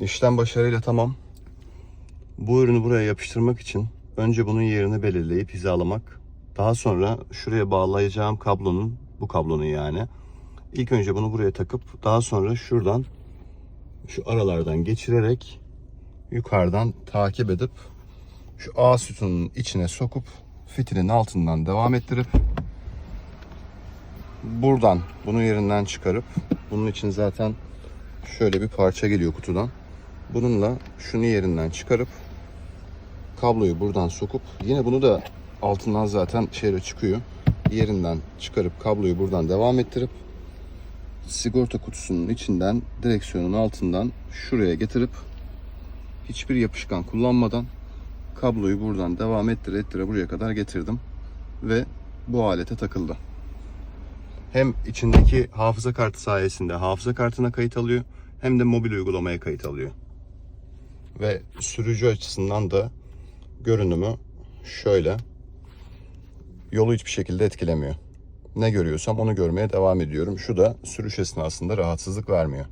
İşlem başarıyla tamam. Bu ürünü buraya yapıştırmak için önce bunun yerini belirleyip hizalamak. Daha sonra şuraya bağlayacağım kablonun, bu kablonun yani. İlk önce bunu buraya takıp daha sonra şuradan şu aralardan geçirerek yukarıdan takip edip şu A sütunun içine sokup fitilin altından devam ettirip buradan bunu yerinden çıkarıp bunun için zaten şöyle bir parça geliyor kutudan. Bununla şunu yerinden çıkarıp kabloyu buradan sokup yine bunu da altından zaten şeyle çıkıyor. Yerinden çıkarıp kabloyu buradan devam ettirip sigorta kutusunun içinden direksiyonun altından şuraya getirip hiçbir yapışkan kullanmadan kabloyu buradan devam ettire ettire buraya kadar getirdim ve bu alete takıldı. Hem içindeki hafıza kartı sayesinde hafıza kartına kayıt alıyor hem de mobil uygulamaya kayıt alıyor. Ve sürücü açısından da görünümü şöyle. Yolu hiçbir şekilde etkilemiyor. Ne görüyorsam onu görmeye devam ediyorum. Şu da sürüş esnasında rahatsızlık vermiyor.